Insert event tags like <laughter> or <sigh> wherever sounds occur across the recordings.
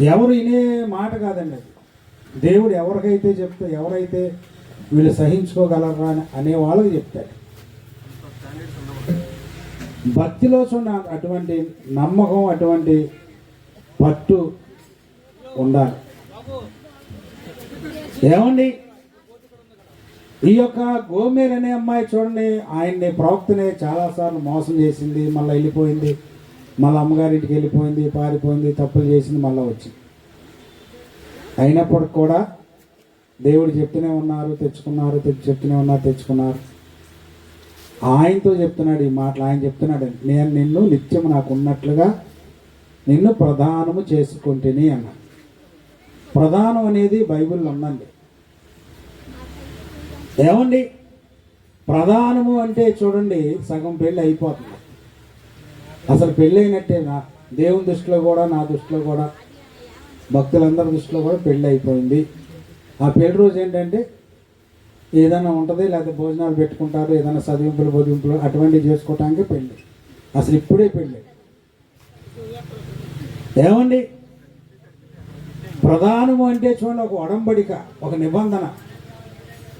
ఎవరు వినే మాట కాదండి అది. దేవుడు ఎవరికైతే చెప్తే ఎవరైతే వీళ్ళు సహించుకోగలరా అని అనే వాళ్ళకి చెప్తాడు. భక్తిలో చూడ అటువంటి నమ్మకం అటువంటి పట్టు ఉండాలి. ఏమండి? ఈ యొక్క గోమేర్ అనే అమ్మాయి చూడండి ఆయన్ని ప్రవక్తనే చాలాసార్లు మోసం చేసింది మళ్ళీ వెళ్ళిపోయింది. మళ్ళీ అమ్మగారింటికి వెళ్ళిపోయింది పారిపోయింది తప్పులు చేసింది మళ్ళీ వచ్చింది. అయినప్పటికి కూడా దేవుడు చెప్తూనే ఉన్నారు తెచ్చుకున్నారు తెచ్చి చెప్తూనే ఉన్నారు తెచ్చుకున్నారు. ఆయనతో చెప్తున్నాడు ఈ మాటలు ఆయన చెప్తున్నాడు నేను నిన్ను నిత్యం నాకు ఉన్నట్లుగా నిన్ను ప్రధానము చేసుకుంటేనే అన్న ప్రధానం అనేది బైబిల్లో ఉందండి. ఏమండి? ప్రధానము అంటే చూడండి సగం పెళ్ళి అయిపోతుంది. అసలు పెళ్ళైనట్టేనా దేవుని దృష్టిలో కూడా నా దృష్టిలో కూడా భక్తులందరి దృష్టిలో కూడా పెళ్ళి అయిపోయింది ఆ పెళ్ళి రోజు ఏంటంటే ఏదైనా ఉంటుంది లేకపోతే భోజనాలు పెట్టుకుంటారు ఏదైనా చదివింపులు బొదింపులు అటువంటివి చేసుకోవటానికి పెళ్ళి. అసలు ఇప్పుడే పెళ్ళి. ఏమండి? ప్రధానము అంటే చూడండి ఒక ఒడంబడిక ఒక నిబంధన.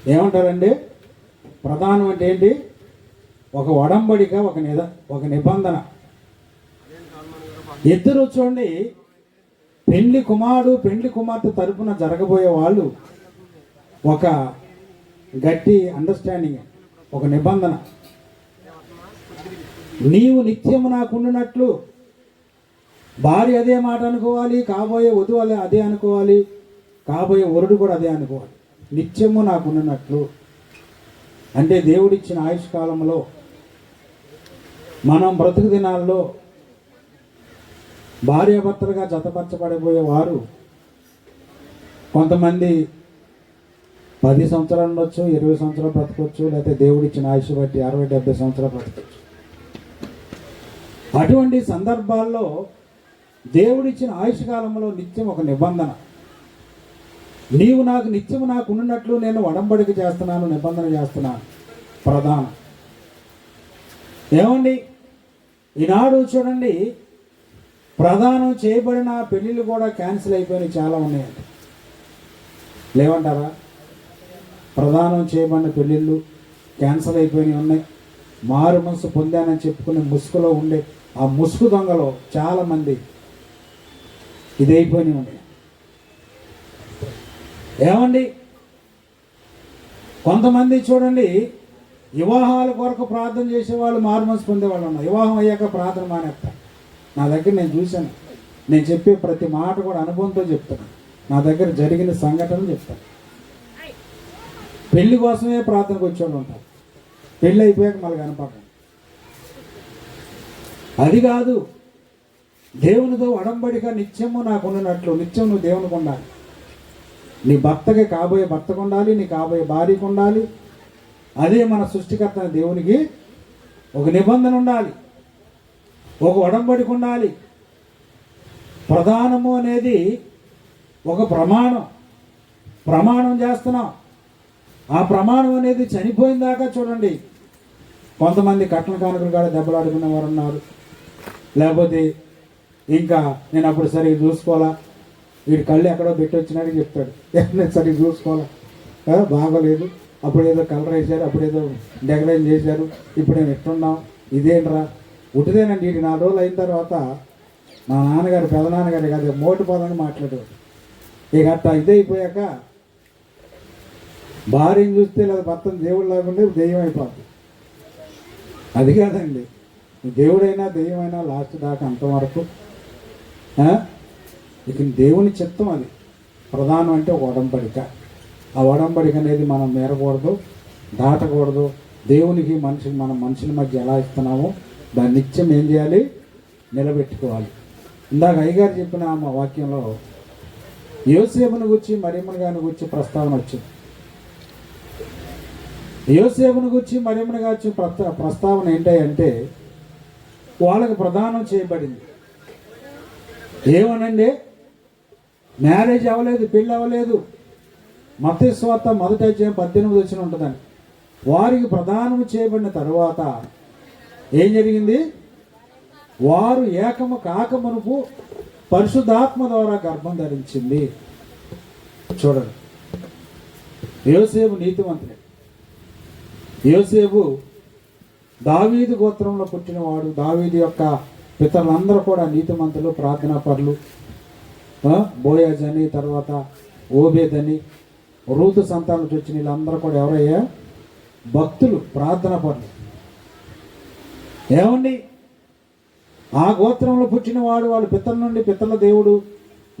ఏమంటారండి? ప్రధానం అంటే ఏంటి? ఒక ఒడంబడిక ఒక నిద ఒక నిబంధన. ఇద్దరు చూడండి. పెళ్ళి కుమారుడు పెళ్ళి కుమార్తె తరపున జరగబోయే వాళ్ళు ఒక గట్టి అండర్స్టాండింగ్ ఒక నిబంధన. నీవు నిత్యము నాకుండినట్లు భార్య అదే మాట అనుకోవాలి కాబోయే వధువు అదే అనుకోవాలి కాబోయే వరుడు కూడా అదే అనుకోవాలి. నిత్యము నాకుండినట్లు అంటే దేవుడిచ్చిన ఆయుష్ కాలంలో మనం బ్రతుకు దినాల్లో భార్యాభర్తలుగా జతపరచబడిపోయే వారు కొంతమంది పది సంవత్సరాలు ఉండొచ్చు ఇరవై సంవత్సరాలు బ్రతకొచ్చు లేకపోతే దేవుడిచ్చిన ఆయుష్ బట్టి అరవై డెబ్బై సంవత్సరాలు బ్రతకొచ్చు. అటువంటి సందర్భాల్లో దేవుడిచ్చిన ఆయుష్ కాలంలో నిత్యం ఒక నిబంధన. నీవు నాకు నిత్యం నాకు ఉన్నట్లు నేను వడంబడిక చేస్తున్నాను నిబంధన చేస్తున్నాను. ప్రధానం. ఏమండి? ఈనాడు చూడండి ప్రధానం చేయబడిన పెళ్ళిళ్ళు కూడా క్యాన్సిల్ అయిపోయినాయి చాలా ఉన్నాయండి లేవంటారా ప్రధానం చేయబడిన పెళ్ళిళ్ళు క్యాన్సిల్ అయిపోయినాయి ఉన్నాయి. మారు మనసు పొందానని చెప్పుకునే ముసుగులో ఉండే ఆ ముసుగు దొంగలో చాలామంది ఇదైపోయినాయి ఉన్నాయి. ఏమండి? కొంతమంది చూడండి వివాహాల కొరకు ప్రార్థన చేసేవాళ్ళు మారు మనసు పొందేవాళ్ళు ఉన్నారు. వివాహం అయ్యాక ప్రార్థన మానేస్తారు. నా దగ్గర నేను చూశాను. నేను చెప్పే ప్రతి మాట కూడా అనుభవంతో చెప్తాను. నా దగ్గర జరిగిన సంఘటనలు చెప్తాను. పెళ్ళి కోసమే ప్రార్థనకు వచ్చేవాళ్ళు ఉంటారు. పెళ్ళి అయిపోయాక మళ్ళీ కనపడడం అది కాదు. దేవునితో అడంబడిగా నిత్యము నాకు ఉన్నట్లు నిత్యం నువ్వు దేవునికి ఉండాలి. నీ భర్తకి కాబోయే భర్తకు ఉండాలి నీ కాబోయే భార్యకు ఉండాలి. అదే మన సృష్టికర్త దేవునికి ఒక నిబంధన ఉండాలి. ఒక ఒడంబడిక ఉండాలి. ప్రధానము అనేది ఒక ప్రమాణం. ప్రమాణం చేస్తున్నాం. ఆ ప్రమాణం అనేది చనిపోయిన దాకా చూడండి. కొంతమంది కట్న కానుకలు కూడా దెబ్బలాడుకున్న వారు ఉన్నారు. లేకపోతే ఇంకా నేను అప్పుడు సరిగ్గా చూసుకోవాలా? వీడి కళ్ళు ఎక్కడో పెట్టి వచ్చినాడు చెప్తాడు. <laughs> నేను సరిగ్గా చూసుకోవాలా? బాగోలేదు. అప్పుడు ఏదో కలర్ వేశారు అప్పుడు ఏదో డెకరేషన్ చేశారు. ఇప్పుడు నేను ఎట్టున్నాం ఇదేంట్రా? ఉటిదేనండి ఇది నాలుగు రోజులు అయిన తర్వాత మా నాన్నగారు పెదనాన్నగారు కాదు మోటు పదాన్ని మాట్లాడేవాడు ఇక అట్లా ఇదైపోయాక భార్యను చూస్తే లేదా భర్తను దేవుడు లేకుండా దెయ్యం అయిపోతుంది అది కాదండి. దేవుడైనా దెయ్యమైనా లాస్ట్ దాకా అంతవరకు ఇక దేవుని చిత్తం అది. ప్రధానం అంటే ఒక ఒడంబడిక. ఆ ఒడంబడిక అనేది మనం మేరకూడదు దాటకూడదు. దేవునికి మనిషికి మనం మనుషుల మధ్య ఎలా ఇస్తున్నామో దాన్ని నిత్యం ఏం చేయాలి? నిలబెట్టుకోవాలి. ఇందాక అయ్యగారు చెప్పిన మా వాక్యంలో యోసేపును గురించి మరియమ్మను గారిని గురించి ప్రస్తావన వచ్చింది. యోసేపును గురించి మరియమ్మను గారి ప్రస్తా ప్రస్తావన ఏంటంటే వాళ్ళకు ప్రదానం చేయబడింది. ఏమనండి? మ్యారేజ్ అవ్వలేదు పెళ్ళి అవ్వలేదు. మతస్వార్థ మొదట అధ్యాయం పద్దెనిమిది వచ్చిన ఉంటుందని. వారికి ప్రదానం చేయబడిన తర్వాత ఏం జరిగింది? వారు ఏకము కాకమునుపు పరిశుద్ధాత్మ ద్వారా గర్భం ధరించింది. చూడండి. యోసేపు నీతివంతుడే యోసేపు దావీది గోత్రంలో పుట్టినవాడు. దావీది యొక్క పితరులందరూ కూడా నీతిమంతులు ప్రార్థనా పరులు బోయాజ్ అని తర్వాత ఓబేద్ అని రూతు సంతానం వచ్చిన వీళ్ళందరూ కూడా ఎవరయ్యా? భక్తులు ప్రార్థన పరులు ఏమండి? ఆ గోత్రంలో పుట్టినవాడు వాళ్ళ పిత్తల నుండి పిత్తల దేవుడు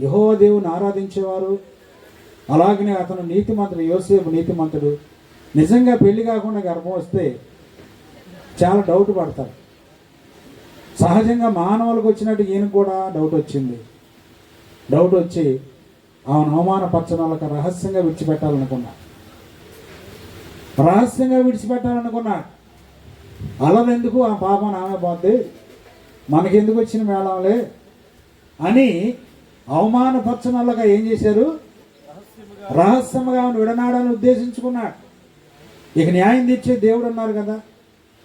యహోవ దేవుని ఆరాధించేవారు. అలాగనే అతను నీతిమంతుడు యోసేపు నీతిమంతుడు. నిజంగా పెళ్ళి కాకుండా గర్భం వస్తే చాలా డౌట్ పడతారు. సహజంగా మానవులకు వచ్చినట్టు ఈయనకు కూడా డౌట్ వచ్చింది. డౌట్ వచ్చి ఆమెను అవమానపరచడానికి రహస్యంగా విడిచిపెట్టాలనుకున్నా. రహస్యంగా విడిచిపెట్టాలనుకున్నాడు అలవెందుకు ఆ పాపం ఆమె పోద్ది? మనకెందుకు వచ్చిన మేళంలే? అని అవమానపరచనలుగా ఏం చేశారు? రహస్యంగా ఆమెను విడనాడాలని ఉద్దేశించుకున్నాడు. ఇక న్యాయం తెచ్చే దేవుడు అన్నారు కదా.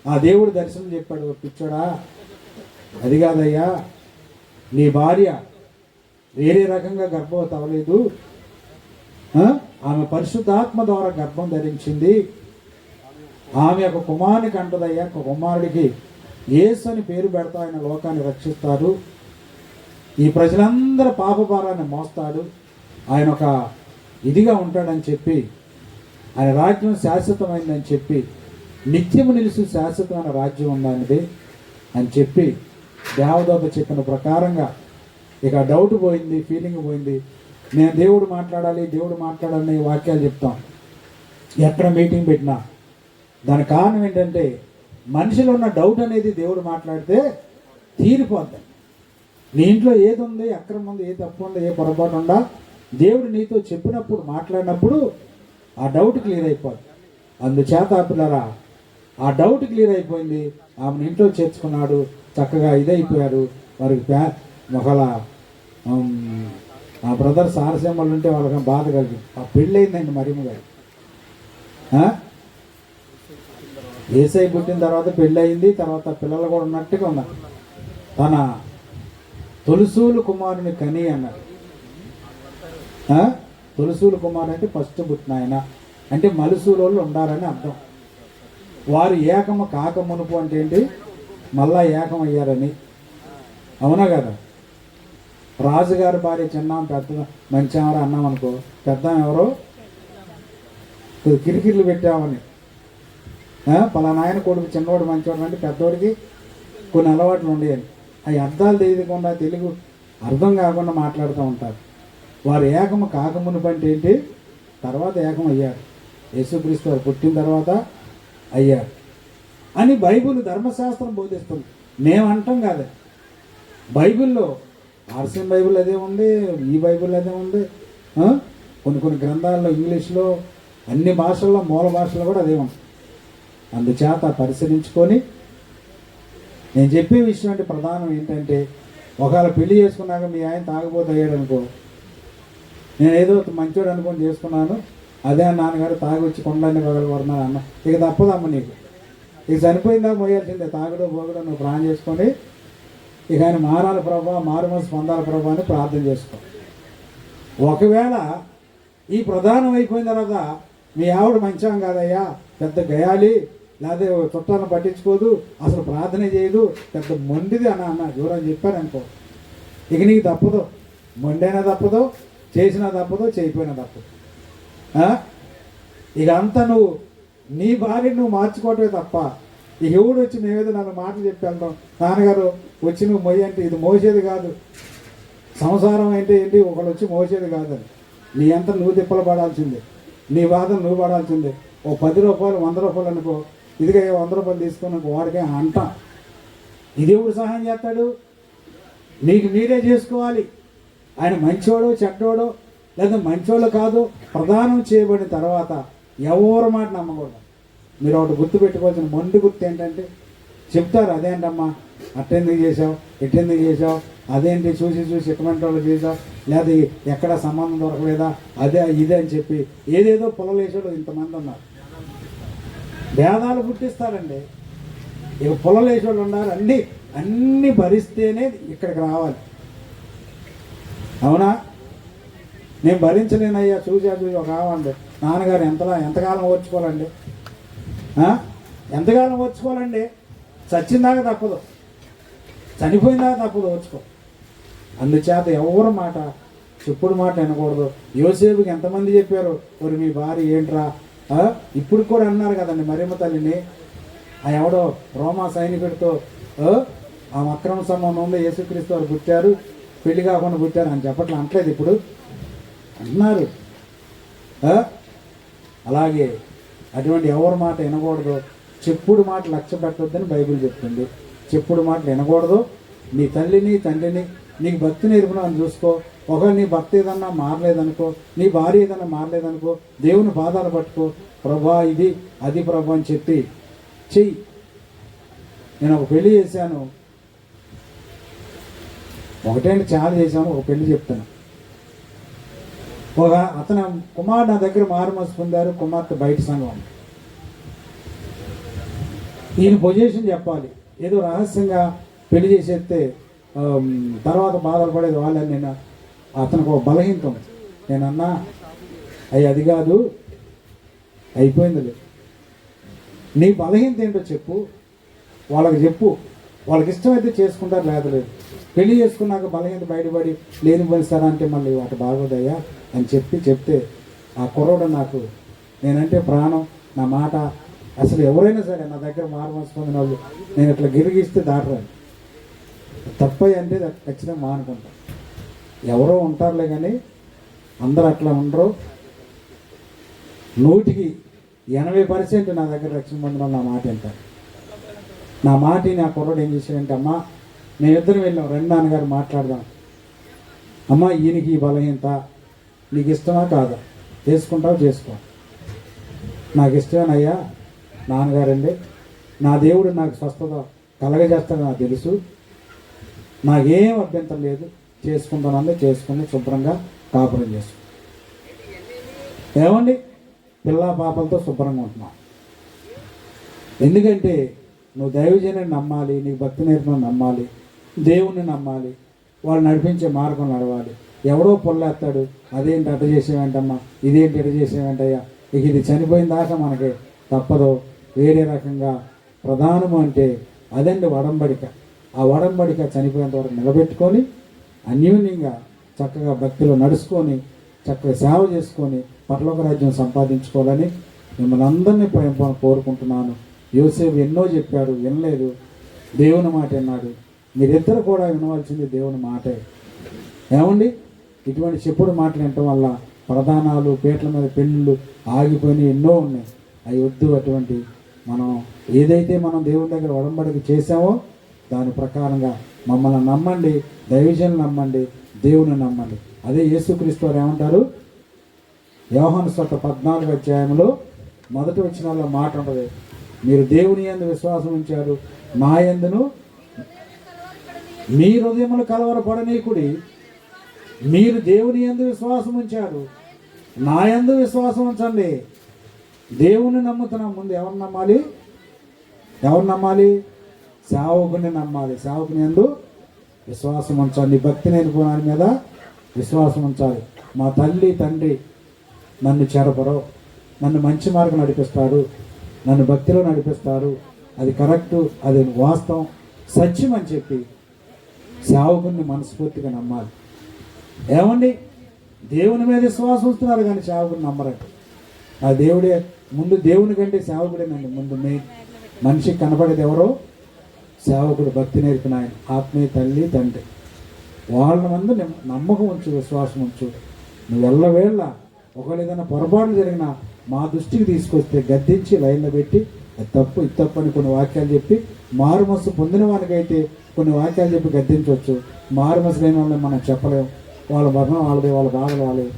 ఆ దేవుడు దర్శనం చెప్పాడు. పిచ్చోడా అది కాదయ్యా నీ భార్య వేరే రకంగా గర్భవతి అవ్వలేదు. ఆమె పరిశుద్ధాత్మ ద్వారా గర్భం ధరించింది. ఆమె ఒక కుమారునికి అంటదయ్యా ఒక కుమారుడికి యేసు అని పేరు పెడతా ఆయన లోకాన్ని రక్షిస్తాడు. ఈ ప్రజలందరి పాపభారాన్ని మోస్తాడు. ఆయన ఒక ఇదిగా ఉంటాడని చెప్పి ఆయన రాజ్యం శాశ్వతమైందని చెప్పి నిత్యము నిలుసు శాశ్వతమైన రాజ్యం ఉందన్నది అని చెప్పి దేవదూత చెప్పిన ప్రకారంగా ఇక డౌట్ పోయింది ఫీలింగ్ పోయింది. నేను దేవుడు మాట్లాడాలి దేవుడు మాట్లాడాలని వాక్యాలు చెప్తాం. ఎక్కడ మీటింగ్ పెట్టినా దాని కారణం ఏంటంటే మనిషిలో ఉన్న డౌట్ అనేది దేవుడు మాట్లాడితే తీరిపోద్ది. నీ ఇంట్లో ఏది ఉంది అక్రమం ఉంది ఏ తప్పు ఉంది ఏ పొరపాటు ఉందా దేవుడు నీతో చెప్పినప్పుడు మాట్లాడినప్పుడు ఆ డౌట్ క్లియర్ అయిపోద్ది. అందుచేత పిల్లరా ఆ డౌట్ క్లియర్ అయిపోయింది. ఆమెను ఇంట్లో చేర్చుకున్నాడు చక్కగా ఇదైపోయారు వారికి ప్యా ఒకళ్ళ ఉమ్, ఆ బ్రదర్స్ ఆరసింహలు ఉంటే వాళ్ళకి బాధ కలిగింది. ఆ పెళ్ళయిందండి మరిమ గారు ఏసై పుట్టిన తర్వాత పెళ్ళి అయింది తర్వాత పిల్లలు కూడా ఉన్నట్టుగా ఉన్నారు. తన తొలుసూలు కుమారుని కని అన్నారు. ఆ? తొలుసూలు కుమారు అంటే ఫస్ట్ పుట్టిన ఆయన. అంటే మలుసూలు వాళ్ళు ఉండాలని అర్థం. వారు ఏకము కాక మునుపు అంటే ఏంటి? మళ్ళా ఏకం అయ్యారని. అవునా కదా? రాజుగారి భార్య చిన్న పెద్ద మంచి అన్నాం అనుకో పెద్ద ఎవరో? కొద్ది కిరికిర్లు పెట్టామని. పలానా ఆయన కొడుకు చిన్నవాడు మంచివాడు అంటే పెద్దవాడికి కొన్ని అలవాట్లు ఉండేవి. అవి అర్థాలు తెలియకుండా తెలుగు అర్థం కాకుండా మాట్లాడుతూ ఉంటారు. వారు ఏకము కాకమునుపు అంటే ఏంటి? తర్వాత ఏకం అయ్యారు. యేసుక్రీస్తు వారు పుట్టిన తర్వాత అయ్యారు. అని బైబిల్ ధర్మశాస్త్రం బోధిస్తుంది. మేము అంటాం కాదు. బైబిల్లో ఆర్సిఎం బైబిల్ అదే ఉంది ఈ బైబిల్ అదే ఉంది కొన్ని కొన్ని గ్రంథాల్లో ఇంగ్లీష్లో అన్ని భాషల్లో మూల భాషలో కూడా అదే ఉంది అందుచేత పరిశీలించుకొని నేను చెప్పే విషయం అంటే ప్రధానం ఏంటంటే ఒకవేళ పెళ్ళి చేసుకున్నాక మీ ఆయన తాగబోతే అనుకో నేను ఏదో మంచోడు అనుకొని చేసుకున్నాను అదే నాన్నగారు తాగి వచ్చి కొండలన్నీ పగలగొడుతున్నాను అన్న. ఇక తప్పదమ్మ నీకు. ఇక చనిపోయిందా మోయాల్సిందే తాగుడు పోగుడు నువ్వు ప్రాణం చేసుకొని ఇక ఆయన మారాల ప్రభావ మారు మనసు పొందాల ప్రభావ అని ప్రార్థన చేసుకో. ఒకవేళ ఈ ప్రధానం అయిపోయిన తర్వాత మీ ఆవిడ మంచం కాదయ్యా. పెద్ద గయాలి లేకపోతే చుట్టాలను పట్టించుకోదు. అసలు ప్రార్థన చేయదు. పెద్ద మొండిది అన్న అన్న దూరం చెప్పాను అనుకో. ఇక నీకు తప్పదు. మొండైనా తప్పదు చేసినా తప్పదు చేయిపోయినా తప్పదు. ఇక అంతా నువ్వు నీ భార్యను నువ్వు మార్చుకోవటమే తప్ప. ఇక ఎవడు వచ్చి మేమేదో నన్ను మాటలు చెప్పి వెళ్తాం నాన్నగారు వచ్చి నువ్వు మొయ్యి అంటే ఇది మోసేది కాదు. సంసారం అంటే ఏంటి? ఒకళ్ళు వచ్చి మోసేది కాదని. నీ అంతా నువ్వు తిప్పలు పడాల్సిందే. నీ వాదన నువ్వు పడాల్సిందే ఓ పది రూపాయలు వంద రూపాయలు అనుకో ఇదిగా వంద రూపాయలు తీసుకుని వాడికే అంట. ఇది ఎవడు సహాయం చేస్తాడు. నీకు మీరే చేసుకోవాలి. ఆయన మంచోడో చెడ్డోడో లేదా మంచోళ్ళు కాదు ప్రదానం చేయబడిన తర్వాత ఎవరి మాట నమ్మకూడదు. మీరు ఒకటి గుర్తు పెట్టుకోవాల్సిన మొండి గుర్తు ఏంటంటే చెప్తారు అదేంటమ్మా అట్టెందుకు చేసావు ఎట్టెందుకు చేసావు అదేంటి చూసి చూసి ఎటువంటి వాళ్ళు చేసావు లేదా ఎక్కడ సంబంధం దొరకలేదా? అదే ఇదే అని చెప్పి ఏదేదో పొలలేసాడు ఇంతమంది ఉన్నారు. భేదాలు పుట్టిస్తారండి. ఇక పొలలేసేవాళ్ళు ఉన్నారు అన్నీ అన్నీ భరిస్తేనే ఇక్కడికి రావాలి. అవునా? నేను భరించలేనయ్యా చూసా చూసి ఒక కావండి నాన్నగారు ఎంతలా ఎంతకాలం ఓర్చుకోవాలండి? ఎంతకాలం ఓర్చుకోవాలండి? చచ్చిందాక తప్పదు. చనిపోయిందాకా తప్పదు ఓర్చుకో అందుచేత ఎవరు మాట చెప్పుడు మాట వినకూడదు. యోసేపుకి ఎంతమంది చెప్పారు మరి మీ భార్య ఏంట్రా? ఇప్పుడు కూడా అన్నారు కదండి మరియమ్మ తల్లిని. ఆ ఎవడో రోమా సైనికుడితో ఆ? అక్రమ సంబంధంలో యేసుక్రీస్తు వారు పుట్టారు పెళ్ళి కాకుండా పుట్టారు. అని చెప్పట్లే అంటలేదు ఇప్పుడు. అంటున్నారు అలాగే అటువంటి ఎవరి మాట వినకూడదు. చెప్పుడు మాట లక్ష్య పెట్టొద్దని బైబిల్ చెప్తుంది. చెప్పుడు మాటలు వినకూడదు. నీ తల్లిని తండ్రిని నీకు భక్తి నేర్పునాన్ని చూసుకో. ఒకవేళ నీ భక్తి ఏదన్నా మారలేదనుకో నీ భార్య ఏదన్నా మారలేదనుకో దేవుని బాధలు పట్టుకో. ప్రభా ఇది అది ప్రభా అని చెప్పి చెయ్యి. నేను ఒక పెళ్ళి చేశాను. ఒకటేంటి చాలా చేశాను ఒక పెళ్ళి చెప్తాను. ఒక అతను కుమార్ నా దగ్గర మారుమనసు పొందారు కుమార్తె బయట సంఘం. ఈయన పొజిషన్ చెప్పాలి. ఏదో రహస్యంగా పెళ్ళి చేసేస్తే తర్వాత బాధలు పడేది వాళ్ళని నేను అతనికి ఒక బలహీనత నేను అన్నా అయ్యి అది కాదు అయిపోయిందిలే. నీ బలహీనత ఏంటో చెప్పు. వాళ్ళకి చెప్పు. వాళ్ళకి ఇష్టమైతే చేసుకుంటారు లేదు లేదు. పెళ్ళి చేసుకున్నాక బలహీనత బయటపడి లేని పనిస్తారా అంటే మళ్ళీ వాటి బాగోదయ్యా అని చెప్పి చెప్తే ఆ కుర్రోడు నాకు నేనంటే ప్రాణం నా మాట అసలు ఎవరైనా సరే నా దగ్గర మారు పొందిన వాళ్ళు నేను ఇట్లా గిరిగిస్తే దాటరాను తప్పై అంటే ఖచ్చితంగా మానుకుంటాను ఎవరో ఉంటారులే కానీ అందరూ అట్లా ఉండరు. నూటికి ఎనభై పర్సెంట్ నా దగ్గర రక్షణ పొందిన నా మాట వింటారు నా మాట నా కుర్రోడు ఏం చేశాడంటే అమ్మా మేమిద్దరం వెళ్ళాం రెండు నాన్నగారు మాట్లాడదాం. అమ్మా ఈయనకి ఈ బలహీనత నీకు ఇష్టమా కాదా? చేసుకుంటావు చేసుకో. నాకు ఇష్టమేనయ్యా నాన్నగారండి నా దేవుడు నాకు స్వస్థత కలగజేస్తాడు నాకు తెలుసు. నాకేం అభ్యంతరం లేదు. చేసుకుంటానండి చేసుకుని శుభ్రంగా కాపురం చేసు ఏమండి? పిల్ల పాపలతో శుభ్రంగా ఉంటున్నాం. ఎందుకంటే నువ్వు దైవజనాన్ని నమ్మాలి నీకు భక్తి నేర్పడం నమ్మాలి దేవుణ్ణి నమ్మాలి వాళ్ళు నడిపించే మార్గం నడవాలి. ఎవడో పొల్లేస్తాడు అదేంటి అట చేసేవేంటమ్మా? ఇదేంటి ఇట చేసేవేంటయ్యా? ఇక ఇది చనిపోయిన దాకా మనకి తప్పదు. వేరే రకంగా ప్రధానము అంటే అదండి వడంబడిక. ఆ వడంబడిక చనిపోయేంత వరకు నిలబెట్టుకొని అన్యూన్యంగా చక్కగా భక్తిలో నడుచుకొని చక్కగా సేవ చేసుకొని పరలోక రాజ్యం సంపాదించుకోవాలని మిమ్మల్ని అందరినీ ప్రేమ కోరుకుంటున్నాను. యోసేపు ఎన్నో చెప్పాడు వినలేదు దేవుని మాట విన్నాడు. మీరిద్దరు కూడా వినవలసింది దేవుని మాటే. ఏమండి? ఇటువంటి చెప్పుడు మాటలు వినటం వల్ల ప్రధానాలు పీటల మీద పెళ్ళిళ్ళు ఆగిపోయినాయి ఎన్నో ఉన్నాయి. అవి వద్దు అటువంటి మనం ఏదైతే మనం దేవుని దగ్గర ఒడంబడికి చేసామో దాని ప్రకారంగా మమ్మల్ని నమ్మండి దైవజన్ నమ్మండి దేవుని నమ్మండి. అదే యేసుక్రీస్తు వారు ఏమంటారు? యోహాను స్వత పద్నాలుగు అధ్యాయంలో మొదటి వచ్చిన మాట ఉంటుంది. మీరు దేవుని ఎందు విశ్వాసం ఉంచారు నా యందును మీ హృదయములు కలవరపడనీకుడి మీరు దేవుని ఎందు విశ్వాసం ఉంచారు నా యందు విశ్వాసం ఉంచండి. దేవుని నమ్ముతున్నాం ముందు ఎవరు నమ్మాలి? ఎవరు నమ్మాలి? సేవకుని నమ్మాలి. సేవకుని ఎందు విశ్వాసం ఉంచాలి. భక్తి నేర్పుకోవడానికి మీద విశ్వాసం ఉంచాలి. మా తల్లి తండ్రి నన్ను చెరపరు నన్ను మంచి మార్గం నడిపిస్తాడు నన్ను భక్తిలో నడిపిస్తారు. అది కరెక్టు అది వాస్తవం. సత్యం అని చెప్పి సేవకుని మనస్ఫూర్తిగా నమ్మాలి. ఏమండి? దేవుని మీద విశ్వాసం వస్తున్నారు కానీ సేవకుని నమ్మరండి ఆ దేవుడే ముందు దేవుని కంటే సేవకుడేనండి ముందు మే మనిషికి కనపడేది ఎవరో? సేవకుడు భక్తి నేర్పిన ఆయన. ఆత్మీయ తల్లి తండ్రి. వాళ్ళ మందు నమ్మకం ఉంచు విశ్వాసం ఉంచు. నువ్వు ఎల్లవేళ్ళ ఒకవేళ ఏదైనా పొరపాటు జరిగినా మా దృష్టికి తీసుకొస్తే గద్దించి లైన్లో పెట్టి అది తప్పు ఇది తప్పు అని కొన్ని వాక్యాలు చెప్పి మారుమస్సు పొందిన వానికైతే కొన్ని వాక్యాలు చెప్పి గద్దించవచ్చు. మారుమస్సు లేని వాళ్ళని మనం చెప్పలేం. వాళ్ళ మరణం వాళ్ళదే వాళ్ళ బాధలు వాళ్ళే.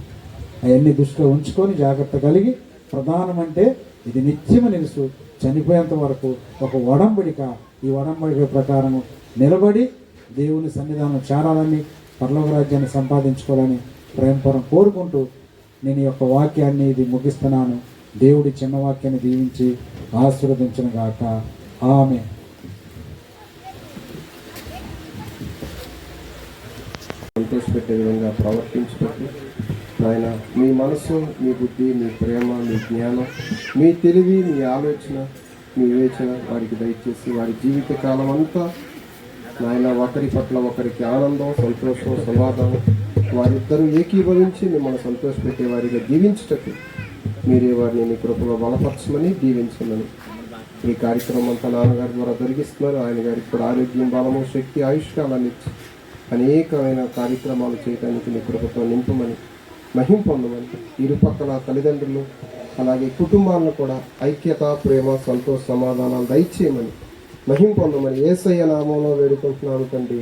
అవన్నీ దృష్టిలో ఉంచుకొని జాగ్రత్త కలిగి ప్రధానం అంటే ఇది నిత్యము నిలుసు. చనిపోయేంత వరకు ఒక వడంబడిక ఈ ఒడంబడిక ప్రకారం నిలబడి దేవుని సన్నిధానం చేరాలని పరలోక రాజ్యాన్ని సంపాదించుకోవాలని ప్రేమపురం కోరుకుంటూ నేను ఈ యొక్క వాక్యాన్ని ఇది ముగిస్తున్నాను. దేవుడి చిన్న వాక్యాన్ని దీవించి ఆశీర్వదించిన గాక. ఆమె సంతోషపెట్టే విధంగా ప్రవర్తించబట్టి నాయన మీ మనసు మీ బుద్ధి మీ ప్రేమ మీ జ్ఞానం మీ తెలివి మీ ఆలోచన మీ వివేచన వారికి దయచేసి వారి జీవిత కాలం అంతా నాయన ఒకరి పట్ల ఒకరికి ఆనందం సంతోషం సమాధానం వారిద్దరూ ఏకీభవించి మిమ్మల్ని సంతోషపెట్టే వారిగా జీవించుటకు మీరే వారిని మీ కృపలో బలపరచమని దీవించమని. ఈ కార్యక్రమం అంతా నాన్నగారి ద్వారా జరిగిస్తున్నారు. ఆయన గారికి కూడా ఆరోగ్యం బలము శక్తి ఆయుష్కాలాన్ని ఇచ్చి అనేకమైన కార్యక్రమాలు చేయడానికి మీ కృపతో నింపమని మహింపొందమని ఇరుపక్కల తల్లిదండ్రులు అలాగే కుటుంబాలను కూడా ఐక్యత ప్రేమ సంతోష సమాధానాలు దయచేయమని మహింపొందమని ఏసయ్య నామంలో వేడుకుంటున్నాను తండ్రి.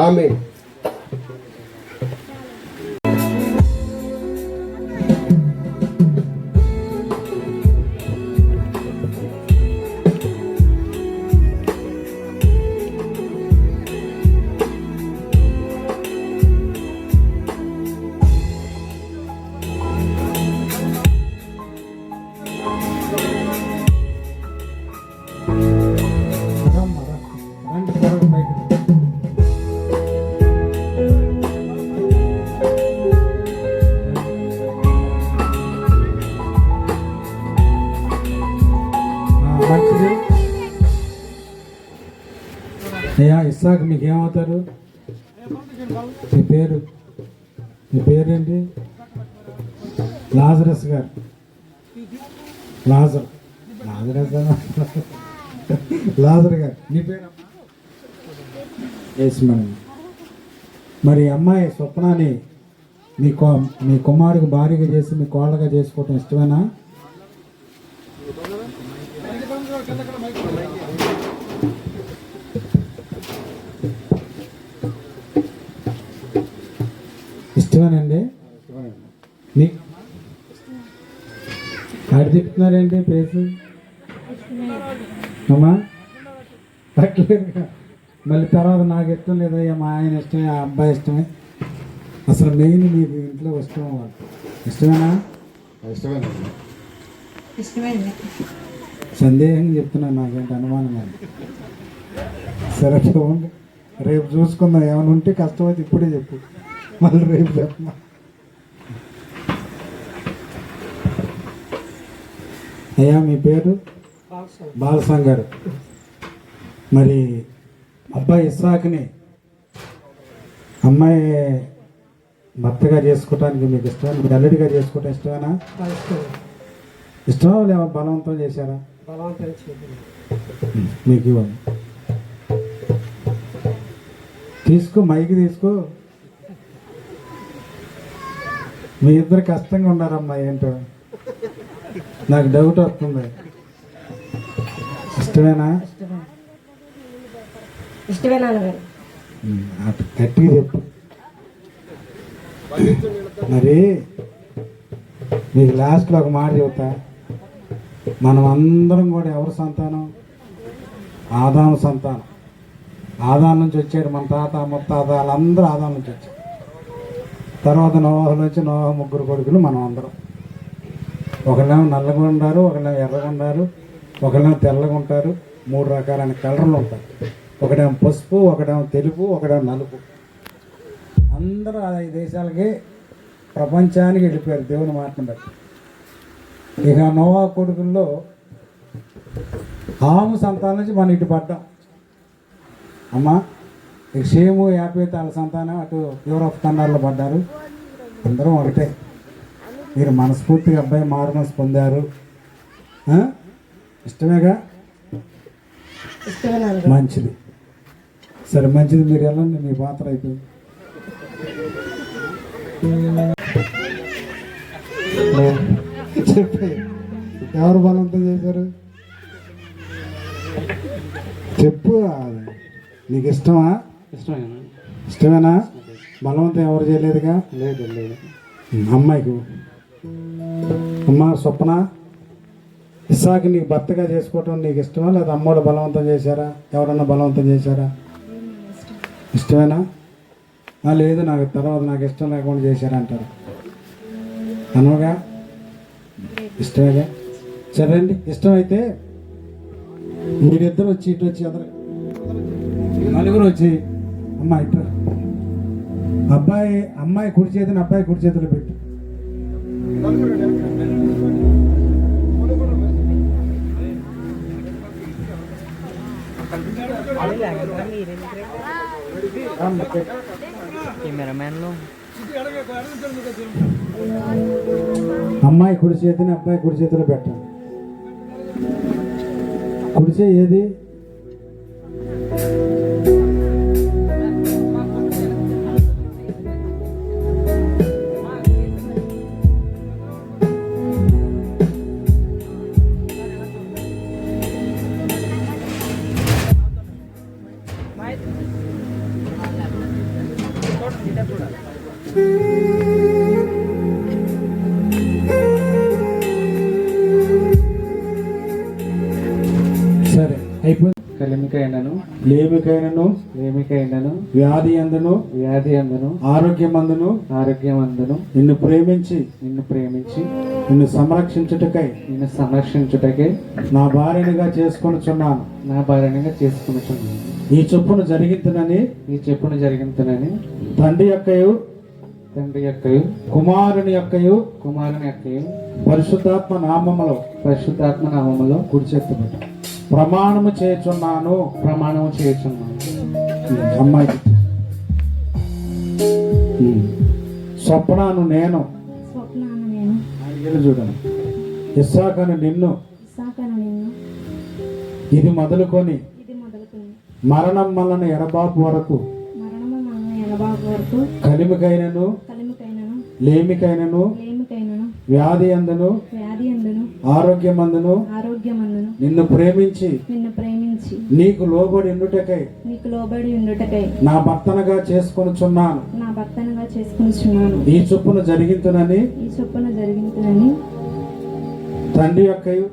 ఆమె మీకు ఏమవుతారు మీ పేరు? మీ పేరేంటి? లాజరస్ గారు. లాజర్. లాజరస్ లాజర్ గారు. నీ పేరు? Yes madam. మరి అమ్మాయి స్వప్నాన్ని మీ కో మీ కుమారుడికి భార్యగా చేసి మీ కోళ్ళగా చేసుకోవటం ఇష్టమేనా? ఇష్టమేనండి మీ ఆడి తిప్పుతున్నారేంటి పేసు అమ్మా? మళ్ళీ తర్వాత నాకు ఇష్టం లేదయ్యా మా ఆయన ఇష్టమే ఆ అబ్బాయి ఇష్టమే. అసలు మెయిన్ మీకు ఇంట్లో ఇష్టం వాళ్ళు. ఇష్టమేనా? ఇష్టమైంది. సందేహం చెప్తున్నాను నాకేంటి అనుమానం లేదు. సరే రేపు చూసుకుందాం. ఏమైనా ఉంటే కష్టమైతే ఇప్పుడే చెప్పు. మళ్ళీ రేపు చెప్పమా అయ్యా మీ పేరు? బాలసం గారు. మరి అబ్బాయి ఇస్సాక్ని అమ్మాయి భర్తగా చేసుకోవటానికి మీకు ఇష్టం మీరు అల్లుడిగా చేసుకోవటం ఇష్టమేనా? ఇష్టం లేవా? బలవంతం చేశారా? మీకు ఇవ్వండి తీసుకో మైకి తీసుకో. మీ ఇద్దరు కష్టంగా ఉన్నారమ్మా ఏంటో? నాకు డౌట్ వస్తుంది. ఇష్టమేనా? అటు గట్టిగా చెప్పు. మరి మీకు లాస్ట్లో ఒక మాట చెబుతా. మనం అందరం కూడా ఎవరి సంతానం? ఆదాము సంతానం. ఆదాం నుంచి వచ్చాడు మన తాత ముత్తాత వాళ్ళందరూ ఆదాం నుంచి వచ్చారు. తర్వాత నోహలు వచ్చి నోహ ముగ్గురు కొడుకులు మనం అందరం ఒకళ్ళేమో నల్లగా ఉంటారు ఒకళ్ళేమో ఎర్రగా ఉంటారు ఒకళ్ళేమో తెల్లగా ఉంటారు మూడు రకాలైన కలర్లు ఉంటారు ఒకటేమో పసుపు ఒకటేమో తెలుపు ఒకటేమో నలుపు. అందరూ ఆ దేశాలకి ప్రపంచానికి వెళ్ళిపోయారు దేవుని మాటను బట్టి. ఇక నోవా కొడుకుల్లో ఆము సంతానం నుంచి మనం ఇటు పడ్డాం. అమ్మా ఇక షేము యాపేత వాళ్ళ సంతానం అటు యూరోప్ ఖండాల్లో పడ్డారు. అందరం ఒకటే. మీరు మనస్ఫూర్తిగా అబ్బాయి మారు మనసు పొందారు? ఇష్టమేగా? మంచిది. సరే మంచిది మీరు వెళ్ళండి మీ పాత్ర అయిపోయింది. చెప్పి ఎవరు బలవంతం చేశారు? చెప్పు నీకు ఇష్టమా? ఇష్టమైన? ఇష్టమేనా? బలవంతం ఎవరు చేయలేదుగా? లేదు లేదు. అమ్మాయికి. అమ్మ స్వప్న ఇస్సాకి నీకు భర్తగా చేసుకోవటం నీకు ఇష్టమా? లేదా అమ్మోడు బలవంతం చేశారా? ఎవరన్నా బలవంతం చేశారా? ఇష్టమేనా? లేదు నాకు తర్వాత నాకు ఇష్టం లేకుండా చేశారంటారు అనగా ఇష్టమేగా? సరే అండి ఇష్టమైతే మీరిద్దరు వచ్చి ఇటు వచ్చి ఎదురు నలుగురు వచ్చి అమ్మాయి ఇట్రా అబ్బాయి అమ్మాయి కుడి చేతిని అబ్బాయి కుడి చేతిలో పెట్టు. అమ్మాయి కుడి చేతిని అబ్బాయి కుడి చేతిలో పెట్టాలి కుడి ఏది? ఏమికైనను వ్యాధి అందును వ్యాధి అందును ఆరోగ్యం అందును ఆరోగ్యం అందును నిన్ను ప్రేమించి నిన్ను ప్రేమించి నిన్ను సంరక్షించుటకై నిన్ను సంరక్షించుటకే నా భార్యనిగా చేసుకొనుచున్నాను. నా భార్యనిగా చేసుకునిచున్నాను. ఈ చొప్పున జరిగించునని ఈ చెప్పును జరిగించునని తండ్రి యొక్కయు తండ్రి యొక్కయు కుమారుని యొక్కయు కుమారుని యొక్కయు పరిశుద్ధాత్మ నామములో పరిశుద్ధాత్మ నామములో కుడిచెత్తబట్ట ప్రమాణము చేయుచున్నాను. ప్రమాణము చేయుచున్నాను. అమ్మాయికి. ఉమ్. స్వప్నాను నేను. చూడండి ఇస్సాకను నిన్ను. ఇది మొదలుకొని మరణం వలన ఎడబాపు వరకు కలిమికైనను కలిమికైనను లేమికైనను లేమికైనను వ్యాధి అందును వ్యాధి అందును ఆరోగ్యమందును ఆరోగ్యమందును నిన్ను ప్రేమించి నిన్ను ప్రేమించి నీకు లోబడి ఉండుటకై నీకు లోబడి ఉండుటకై నా భర్తనగా చేసుకొనుచున్నాను. నా భర్తనుగా చేసుకునిచున్నాను. ఈ చొప్పున జరిగించునని ఈ చొప్పున జరిగిందని తండ్రి యొక్కయు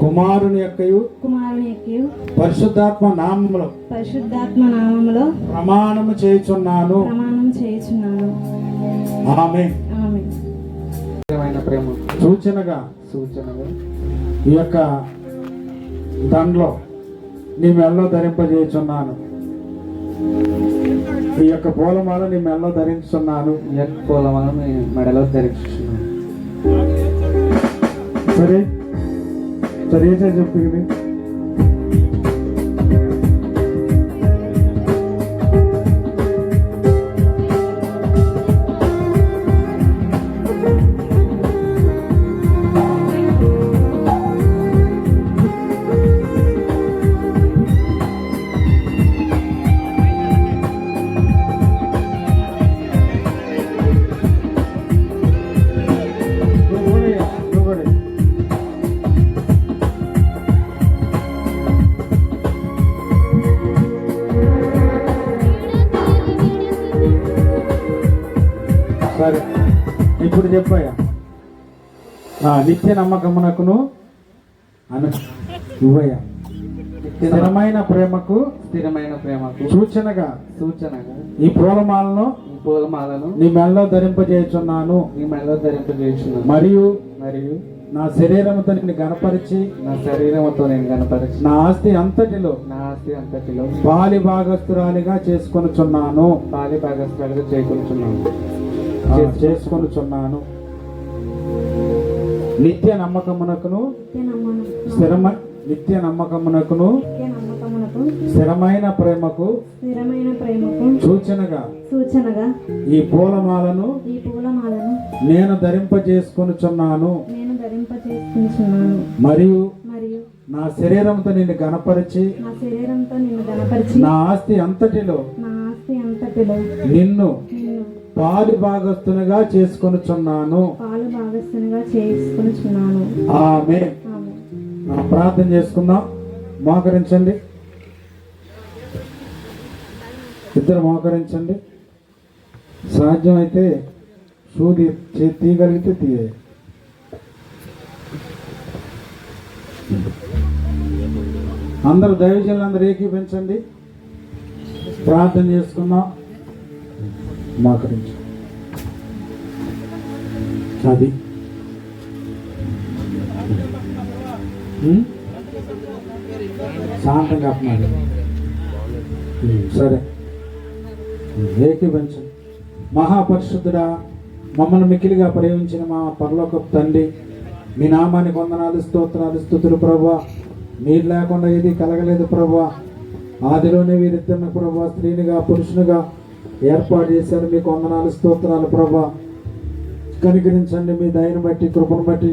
కుమారుని యొక్కయు. కుమారుని యొక్కయు. పరిశుద్ధాత్మ నామములో. పరిశుద్ధాత్మ నామములో ప్రమాణము చేయుచున్నాను. ప్రమాణం చేయుచున్నాను. ఆమె ఆమె ప్రేమ. సూచనగా సూచనగా. ఈ యొక్క దండలో నీ మెల్లో ధరింపజేయుచున్నాను. ఈ యొక్క పూలమాల నీ మెల్లో ధరించున్నాను ఈ యొక్క పూలమాలను మీ మెడలో ధరించుచున్నాను. సరే సరే ఏం చేయాలి చెప్పు ఇది ఆ, నిత్య నమ్మకమునకును అను ఇవ్వయ్యా. స్థిరమైన ప్రేమకు స్థిరమైన ప్రేమకు సూచనగా సూచనగా ఈ పూలమాలను ఈ పూలమాలను నీ మెల్లో ధరింపజేయుచున్నాను. మీ మెడలో ధరింపజేయుచున్నాను. మరియు మరియు నా శరీరముతో నిన్ను గనపరిచి నా శరీరముతో నేను కనపరిచి నా ఆస్తి అంతటిలో నా ఆస్తి అంతటిలో బాలి భాగస్తురాలిగా చేసుకొనుచున్నాను. పాలి భాగస్థాలుగా చేకూర్చున్నాను చేసుకొనుచున్నాను. నిత్య నమ్మకమునకును స్థిరమ నిత్య నమ్మకమునకును స్థిరమైన ప్రేమకు స్థిరమైన ప్రేమకు సూచనగా సూచనగా ఈ పూలమాలను ఈ పూలమాలను నేను ధరింపజేసుకొనుచున్నాను. నేను ధరింపచేసుకుంటున్నాను మరియు మరియు నా శరీరంతో నిన్ను గనపరిచి నా శరీరంతో నిన్ను గనపరిచి నా ఆస్తి అంతటిలో నా ఆస్తి అంతటిలో నిన్ను పాలి భాగస్తునిగా చేసుకొనుచున్నాను. పాలు భాగస్థునిగా చేసుకునిచున్నాను. ఆమె. ప్రార్థన చేసుకుందాం. మోకరించండి. ఇద్దరు మోకరించండి. సాధ్యమైతే సూది చే- తీయగలిగితే తీయ. అందరూ దైవజనులందరూ ఏకీపించండి ప్రార్థన చేసుకుందాం. మా అది. ఉం? శాంతంగా అప్పుడు సరే. ఏకీభవించండి మహాపరిశుద్ధుడా మమ్మల్ని మిక్కిలిగా ప్రేమించిన మా పరలోకపు తండ్రి మీ నామానికి వందనాలు స్తోత్రాలు స్థుతులు ప్రభా. మీరు లేకుండా ఏది కలగలేదు ప్రభా. ఆదిలోనే వీరిద్దరిని ప్రభా స్త్రీనిగా పురుషునిగా ఏర్పాటు చేశాను మీకు వందనాలు స్తోత్రాలు ప్రభా. కనికరించండి మీ దయను బట్టి కృపను బట్టి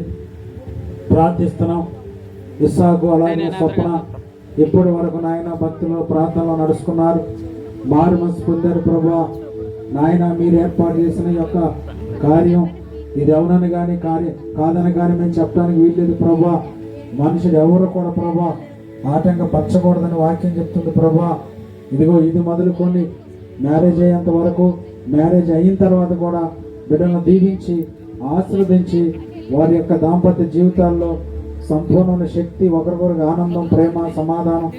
ప్రార్థిస్తున్నాం. ఇస్సాకు అలాగే స్వప్న ఇప్పటి వరకు నాయన భక్తులు ప్రార్థనలో నడుచుకున్నారు. మారు మనసు పొందారు ప్రభా. నాయన మీరు ఏర్పాటు చేసిన యొక్క కార్యం ఇది అవునని కానీ కార్యం కాదని కానీ మేము చెప్పడానికి వీల్లేదు ప్రభా. మనుషులు ఎవరు కూడా ప్రభా ఆటంకపరచకూడదని వాక్యం చెప్తుంది ప్రభా. ఇదిగో ఇది మొదలుకొని మ్యారేజ్ అయ్యేంత వరకు మ్యారేజ్ అయిన తర్వాత కూడా బిడ్డలను దీవించి ఆశీర్వదించి వారి యొక్క దాంపత్య జీవితాల్లో సంపూర్ణమైన శక్తి ఒకరికొరకు ఆనందం ప్రేమ సమాధానం.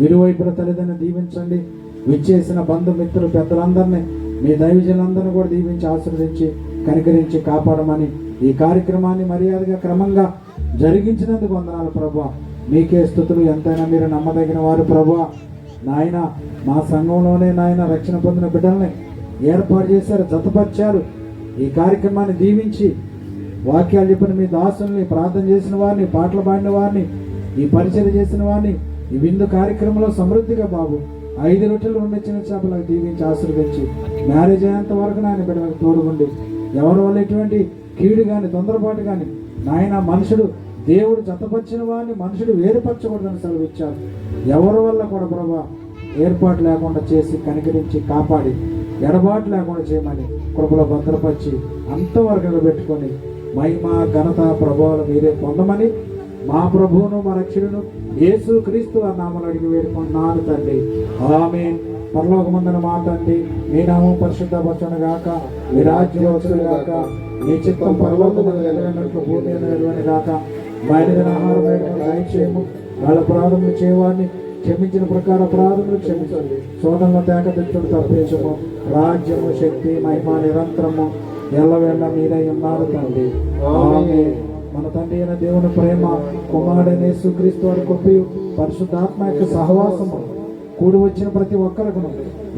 ఇరువైపుల తల్లిదండ్రులు దీవించండి. విచ్చేసిన బంధుమిత్రులు పెద్దలందరినీ మీ దైవజనులందరినీ కూడా దీవించి ఆశీర్వదించి కనికరించి కాపాడమని ఈ కార్యక్రమాన్ని మర్యాదగా క్రమంగా జరిగించినందుకు వందనాలు ప్రభా మీకే స్థుతులు ఎంతైనా మీరు నమ్మదగిన వారు ప్రభా నాయన మా సంఘంలోనే నాయన రక్షణ పొందిన బిడ్డల్ని ఏర్పాటు చేశారు జతపరిచారు. ఈ కార్యక్రమాన్ని దీవించి వాక్యాలు చెప్పిన మీ దాసుల్ని ప్రార్థన చేసిన వారిని పాటలు పాడిన వారిని ఈ పరిచయం చేసిన వారిని ఈ విందు కార్యక్రమంలో సమృద్ధిగా బాబు ఐదు రొట్టెలు రెండు చిన్న చేపలకు దీవించి ఆశీర్వదించి మ్యారేజ్ అయ్యేంత వరకు నాయన బిడ్డలకు తోడుగుండి. ఎవరి వల్ల ఎటువంటి కీడు కానీ తొందరపాటు కానీ నాయన మనుషుడు దేవుడు జతపరిచిన వాడిని మనుషుడు వేరుపరచకూడదని సెలవిచ్చారు. ఎవరి వల్ల కూడా ప్రభా ఏర్పాటు లేకుండా చేసి కనికరించి కాపాడి ఎడబాటు లేకుండా చేయమని కృపలో భద్రపరిచి అంతవరకు పెట్టుకొని మహిమ ఘనత ప్రభావాలు మీరే పొందమని మా ప్రభువును మా రక్షణను యేసు క్రీస్తు ఆ నామలు అడిగి వేడుకున్నాను తండ్రి. ఆమె పరలోకమందున మా తండ్రి మీ నామం పరిశుద్ధపరచను గాక మీ రాజ్యం వచ్చును గాక మీ చిత్తం పరలోకమందు భూమి మీద నెరవేరును గాక బయలుదేరిన ఆహారం దయచేయము. వాళ్ళ ప్రారంభం చేయవాడిని. క్షమించిన ప్రకారం అపరాధములు క్షమించండి సోదరుల తేక తెచ్చుడు తప్పేసము రాజ్యము శక్తి మహిమ నిరంతరము ఎల్లవేళ మీరే ఉన్నారు తండ్రి. ఆమె మన తండ్రి అయిన దేవుని ప్రేమ కుమారుడైన సుక్రీస్తు వారి కొప్పి పరిశుద్ధాత్మ యొక్క సహవాసము కూడి వచ్చిన ప్రతి ఒక్కరికును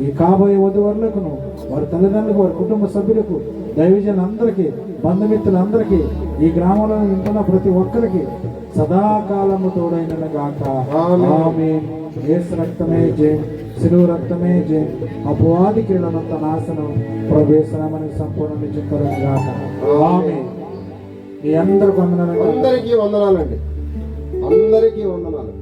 ఈ కాబోయే వధువరులకును వారి తల్లిదండ్రులకు వారి కుటుంబ సభ్యులకు దైవజనులందరికీ బంధుమిత్రులందరికీ ఈ గ్రామంలో ఉంటున్న ప్రతి ఒక్కరికి సదాకాలము తోడైన గాక. రక్తమే జయం. శిలువు రక్తమే జయం. అపవాది క్రీడనంత నాశనం. ప్రవేశనమని సంపూర్ణ నిజకరం గాక. ఆమె మీ అందరికి వందనాలు అందరికీ వందనాలండి. అందరికీ వందనాలు.